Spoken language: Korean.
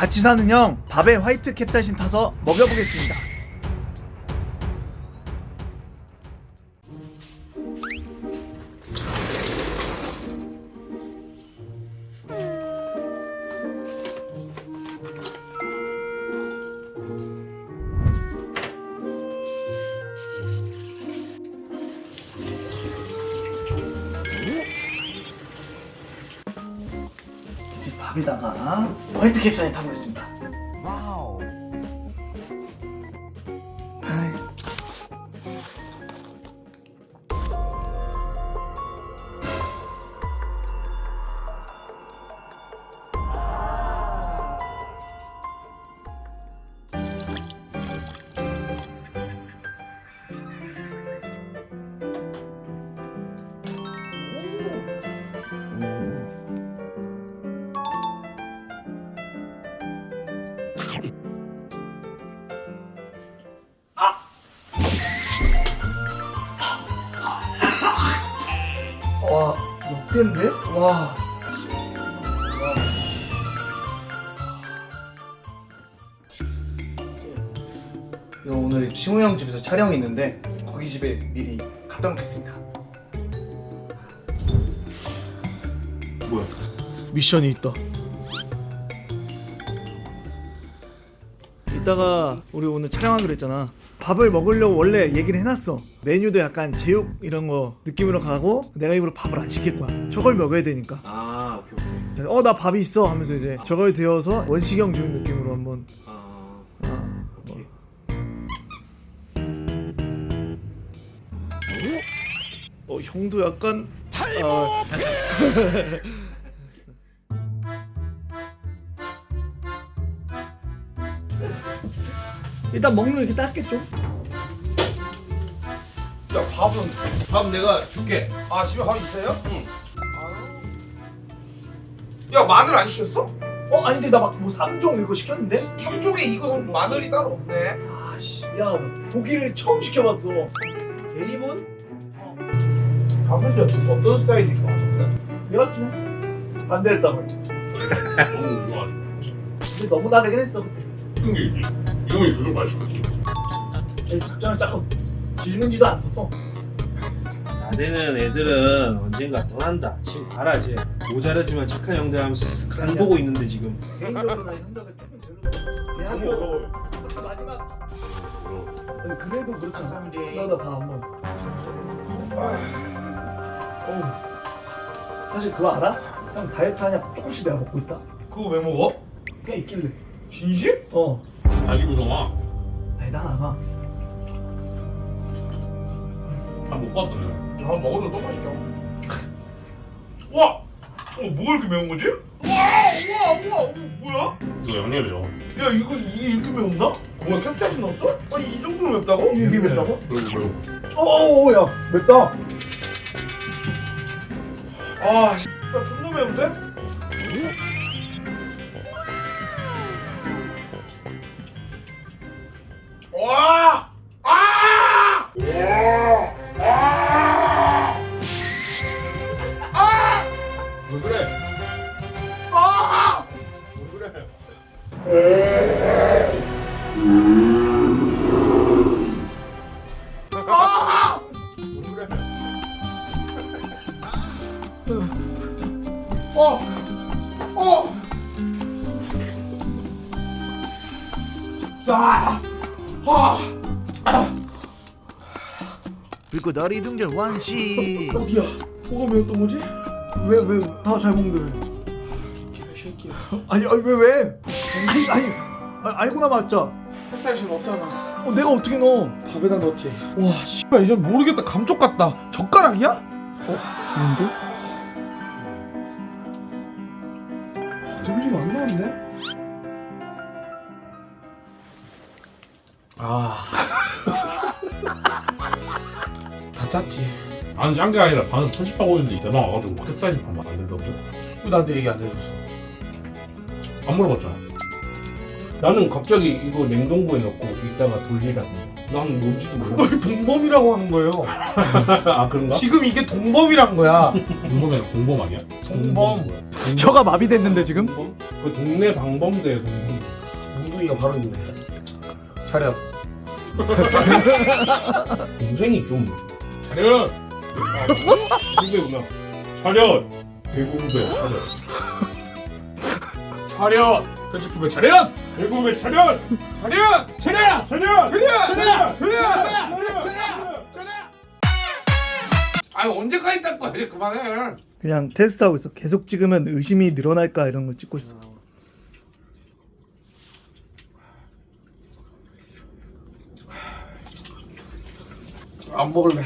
같이 사는 형 밥에 화이트 캡사이신 타서 먹여보겠습니다. 밥에다가 화이트 캡사이신 타보겠습니다. 역대인데? 와. 이거 오늘 시호 형 집에서 촬영이 있는데 거기 집에 미리 갔다 오겠습니다. 뭐야? 미션이 있다. 이따가 우리 오늘 촬영하기로 했잖아. 밥을 먹으려고 원래 얘기를 해놨어. 메뉴도 약간 제육 이런 거 느낌으로 가고 내가 입으로 밥을 안 시킬 거야. 저걸 먹어야 되니까. 아 오케이 오케이. 어 나 밥이 있어 하면서 이제 저걸 데워서 원시경 주는 느낌으로 한번. 아 아, 뭐. 어 형도 약간 아, 일단 먹는 거 이렇게 닦겠죠? 야 밥은 밥 내가 줄게. 아 집에 밥 있어요? 응. 아유. 야 마늘 안 시켰어? 어 아니 근데 나 막뭐 3종 이거 시켰는데? 3종에 익어서 마늘이 따로 없네 아씨 야 고기를 처음 시켜봤어 대리문? 다분히 어떤 스타일이 좋아하는데? 내가 좀 반대했다고 너무 좋아. 근데 너무 나대긴 했어 그때 승리지. 이놈이 계속 맛있겠어. 제 작전을 짜고 질문지도 안 썼어. 나대는 애들은 언젠가 떠난다. 지금 봐라 이제. 모자라지만 착한 형들 하면서 쓱안 보고 있는데 지금. 개인적으로 나 현덕을 조금 별로 내 학교 학교 마지막. 아니 그래도 그렇잖아. 나도 밥안 먹어. 어우 사실 그거 알아? 형 다이어트 하냐 조금씩 내가 먹고 있다. 그거 왜 먹어? 그냥 있길래. 진심? 어 자기 구성아. 아니 난안 와. 다못 봤더니. 야 먹어도 또 맛있다 와! 어, 뭐가 이렇게 매운 거지? 와! 우와! 우와! 우와, 뭐야? 이거 양념이요. 야 이거 이게 이렇게 매운다? 뭐야 캡사이신 넣었어? 아니 이 정도로 맵다고? 이게 맵다고? 그리고 그리고. 어어어 야 맵다 아 씨, 야 존나 매운데? 와! 아! 왜 그래? 아! 왜 그래? 아! 왜 그래? 어! 어! 아! 아! 불꽃 다리 등절 완시 어디야? 뭐가 매웠던 거지? 왜 왜 다 잘 먹는데 왜 개새끼야. 아니 아니 왜 왜? 아니 아니 아, 알고 나 맞자 캡사이신 없잖아. 어, 내가 어떻게 넣어 밥에다 넣었지. 와, 씨발 이제 모르겠다. 감쪽 같다. 젓가락이야? 어? 좋은데? 데미지가 안 나왔네. 아. 다 짰지. 나는 짠게 아니라 반은 편집하고 있는데 대박 와가지고 캡사이신 반만 안 된다고. 왜 나한테 얘기 안 해줬어? 안 물어봤잖아. 나는 갑자기 이거 냉동고에 넣고 이따가 돌리라고. 난 뭔지도 몰라. 그걸 동범이라고 하는 거예요. 아 그런가? 지금 이게 동범이란 거야. 공범이 공범 아니야? 동범. 혀가 마비됐는데 지금? 그 동네 방범대 동범. 깍두기가 바로 있네. 차렷. 굉장히 좀 차렷! 차렷! 대구배 차렷. 차렷! 편집부배 차렷! 대구배 차렷! 차렷! 차렷! 차렷! 차렷! 차렷! 차렷! 차렷! 차렷! 아니 언제까지 닦 거야 이제 그만해 그냥 테스트하고 있어. 계속 찍으면 의심이 늘어날까 이런 걸 찍고 있어. 안 먹을래.